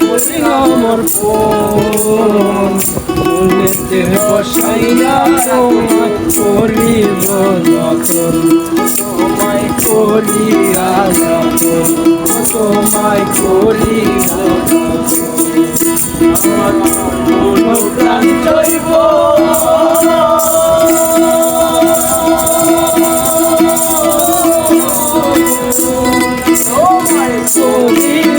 করি আমার ফোন মনেতে বসাইয়া তোমায় করিব যখন তোমায় করিয়া যখন তোমায় যখন আমার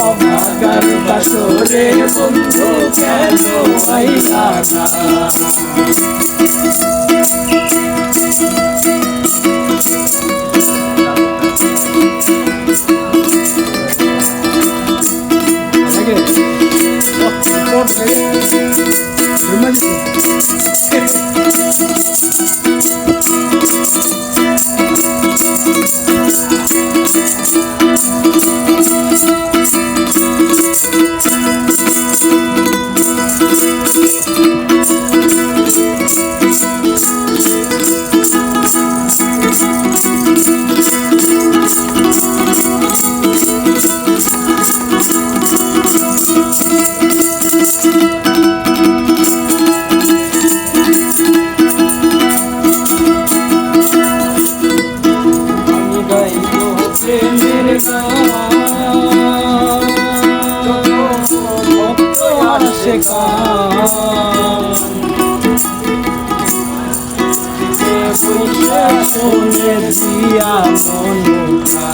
অভাগার বাসরে বন্ধু কেন আইলা না? লাগে? কোট শোনে দিয়া মনুকা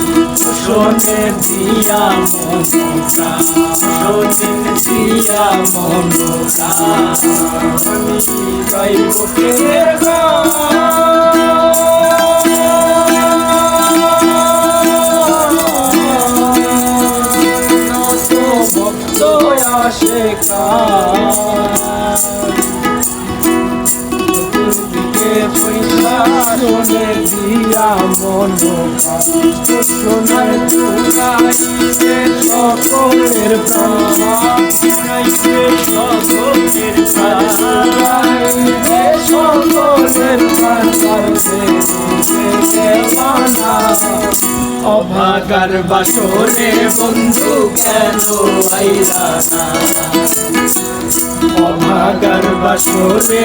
শোনে দিয়া মনুকা শোনে দিয়া মনুকা আমি গাইব ভক্ত আসে দিকে পয়সা শোনে দিয়া মন সোনার সকলের চুরাইবে অভাগার বাসনে বন্ধু কেন আইলা অভাগার বাসরে